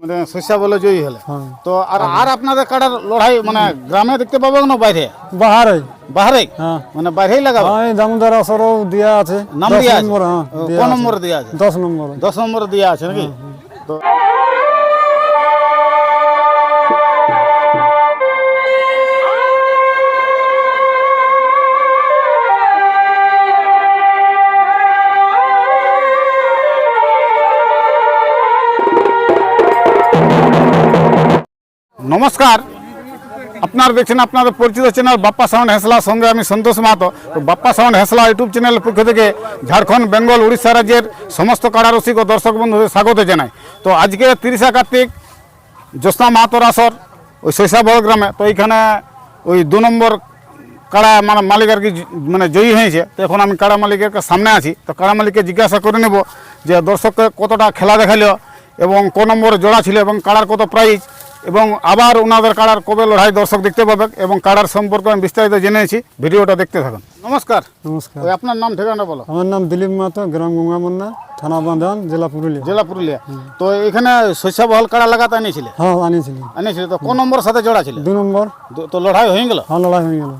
মানে শস্য বলে জয়ী হলে। হ্যাঁ। তো আর আর আপনাদের কাটার লড়াই মানে গ্রামে দেখতে পাবো না বাইরে? বাহারে। বাহারে? হ্যাঁ। মানে বাইরেই লাগাবো? হ্যাঁ দামোদর আসরও দেওয়া আছে। নাম দিয়া আছে? নম্বর হ্যাঁ কোন। দিয়া আছে। দশ নম্বর। দশ নম্বর দেওয়া আছে নাকি? তো নমস্কার। আপনারা দেখছেন আপনাদের পরিচিত চ্যানেল বাপ্পা সাউন্ড হেসলার সঙ্গে আমি সন্তোষ মাহাতো। তো বাপ্পা সাউন্ড হেসলা ইউটিউব চ্যানেলের পক্ষ থেকে ঝাড়খণ্ড, বেঙ্গল, উড়িষ্যা রাজ্যের সমস্ত কাড়ারসিক ও দর্শক বন্ধুদের স্বাগত জানাই। তো আজকে তিরিশা কার্তিক, জ্যোৎস্না মাহাতোর আসর, ওই শৈশাবহ গ্রামে। তো এইখানে ওই দু নম্বর কাড়া মানে মালিক আর কি মানে জয়ী হয়েছে। তো এখন আমি কাড়া মালিকের সামনে আছি। তো কাড়া মালিককে জিজ্ঞাসা করে নেব যে দর্শককে কতটা খেলা দেখাল এবং ক নম্বরে জোড়া ছিল এবং কাড়ার কত প্রাইজ এবং আবার ওনাদের কাড়ার কবে লড়াই দর্শক দেখতে পাবে এবং কাড়ার সম্পর্কে আমি বিস্তারিত জেনেছি ভিডিওটা দেখতে থাকুন। নমস্কার। নমস্কার। ওই আপনার নাম ঠিকানা বলো। আমার নাম দিলীপ মাহাতো গ্রাম গঙ্গামন্না থানা বাঁধান জেলা পুরুলিয়া। জেলা পুরুলিয়া। তো এখানে শস্যবহল কাড়া লাগাতে আনিয়েছিলে হ্যাঁ আনিয়েছিলি। আনিয়েছিলে। তো কোন নম্বর সাথে জোড়া ছিল? দু নম্বর। তো লড়াই হয়ে গেল? হ্যাঁ লড়াই হয়ে গেল।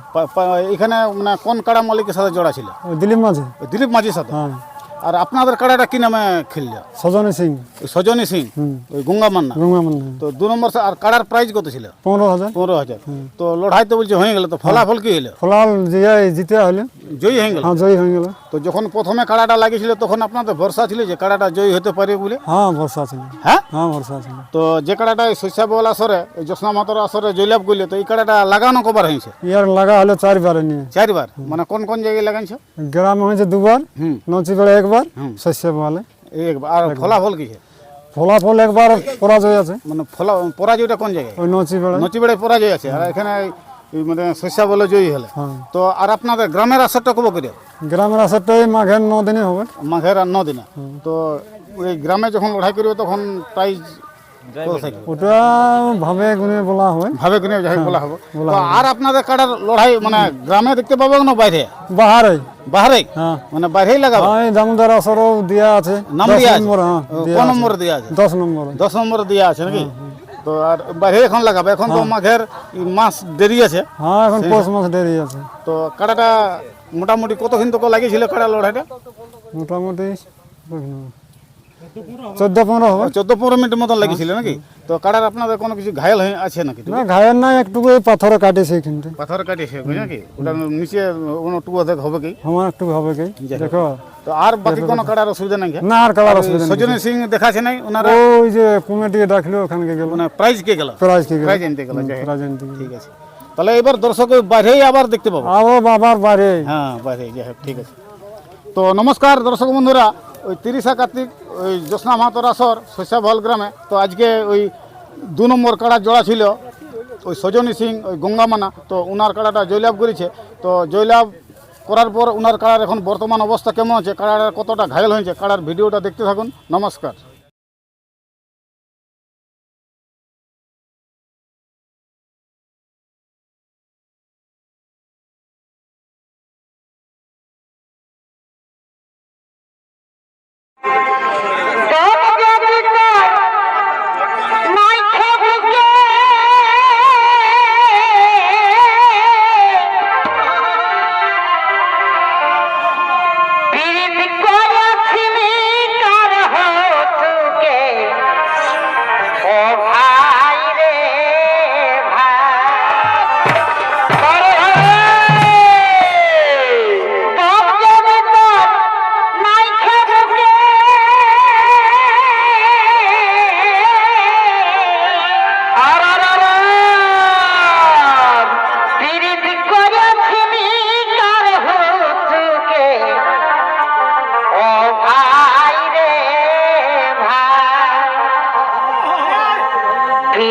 এখানে মানে কোন কাড়া মালিকের সাথে জোড়া ছিল? দিলীপ মাঝে। দিলীপ মাঝির সাথে? হ্যাঁ। আর আপনাদের কাড়াটা কি নামে খেলল? সজনী সিং। সজনী সিং? ওই গঙ্গা মান্না? গঙ্গামন্না তো দু নম্বর আর কাড়ার প্রাইজ কত ছিল? পনেরো হাজার। পনেরো হাজার। তো লড়াই তো বলছে হয়ে গেল তো ফলাফল কি হলো ফলাফল জিয়া জিতে হলে জয়ী হয়ে গেল? হ্যাঁ জয়ী হয়ে গেল। তো যখন প্রথমে কাড়াটা লাগিয়েছিল তখন আপনাদের ভরসা ছিল যে কাড়াটা জয়ী হতে পারে বলে? হ্যাঁ ভরসা আছে। হ্যাঁ? হ্যাঁ ভরসা আছে। তো যে কাড়াটা শস্যাবল আসরে এই জ্যোৎস্না মাতর আসরে জয়লাভ করলে তো এই কাড়াটা লাগানো কবার হয়েছে? ইয়ার লাগা হলো চারবার নিয়ে। চারবার? মানে কোন কোন জায়গায় লাগাইছো? গ্রামে হয়েছে দুবার। হুম। নচিবেড়ে একবার। শস্য বলে একবার। আর ফলাফল কি? ফলাফল একবার পরাজয় আছে। মানে ফলা পরাজয়টা কোন জায়গায়? ওই নচিবেড়ে নচিবেড়ায় পরাজয় আছে। আর এখানে মানে শস্য বলে জয়ী হলে। হ্যাঁ। তো আর আপনাদের গ্রামের আসরটা কবে করে গ্রামের আসারটাই মাঘের ন দিনে হবে। মাঘের আর ন দিনে। তো ওই গ্রামে যখন লড়াই করবে তখন প্রাইজ ওটা ভাবে গুনে বলা হয় ভাবে যাই বলা হবে। আর আপনাদের কাড়ার লড়াই মানে গ্রামে দেখতে পাবে না বাইরে? বাহারে। বাহারে? হ্যাঁ। মানে বাইরেই লাগাবে? হ্যাঁ দামোদর আসরও দেওয়া আছে। নাম দেওয়া আছে? হ্যাঁ কোন। নম্বরে দেওয়া আছে? দশ নম্বর। দশ নম্বরে দেওয়া আছে নাকি? তো আর বাইরে এখন লাগাবে? এখন তো মাঘের মাস দেরি আছে। হ্যাঁ এখন পৌষ মাস দেরি আছে। তো কাড়াটা মোটামুটি কত কিন্তু লাগিয়েছিল কাড়া লড়াইটা? মোটামুটি চোদ্দ পনেরো হবে। চোদ্দ পনেরো মিনিট মতন লাগিয়েছিল নাকি? তো কাড়ার আপনাদের কোনো কিছু ঘায়ল হয়ে আছে নাকি? না ঘায়ের না একটু ওই কাটেছে এখানটা পাথর কাটিয়েছে নাকি? ওটা নিচে টু অর্ধেক হবে কি? আমার একটু হবে কি? দেখো। তো আর বাকি কোনো কাড়ার অসুবিধা নাই না আর কালার অসুবিধা নেই। সজনী সিং দেখাছে নাই? ওনারা ওই যে কমিটি ডাকলো ওখানকে গেল। প্রাইজ কে গেল? প্রাইজ কি গেল। প্রাইজ আনতে গেল প্রাইজ আনতে ঠিক আছে। তাহলে এবার দর্শক বাইরেই আবার দেখতে পাবো। আবার বাড়ি হ্যাঁ বাইরে ঠিক আছে। তো নমস্কার দর্শক বন্ধুরা। ওই তিরিশা কার্তিক, ওই জ্যোৎস্না মাহাতর আসর শস্যাবহল গ্রামে। তো আজকে ওই দু নম্বর কাড়া জোড়া ছিল, ওই সজনী সিং, ওই গঙ্গামানা তো ওনার কাড়াটা জয়লাভ করেছে। তো জয়লাভ করার পর ওনার কাড়ার এখন বর্তমান অবস্থা কেমন আছে, কাড়ার কতটা ঘায়ল হয়েছে, কাড়ার ভিডিওটা দেখতে থাকুন। নমস্কার। Big boy!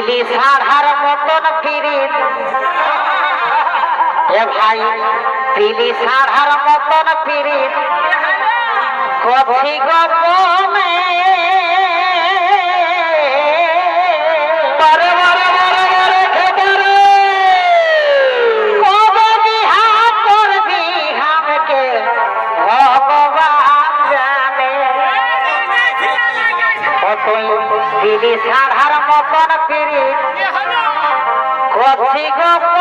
পিলি সাধার মতন পিরিত এ ভাই পিলি সাধার মতন পিরিত কথি গোপনে বারে বারে বারে বারে খেপারে কবে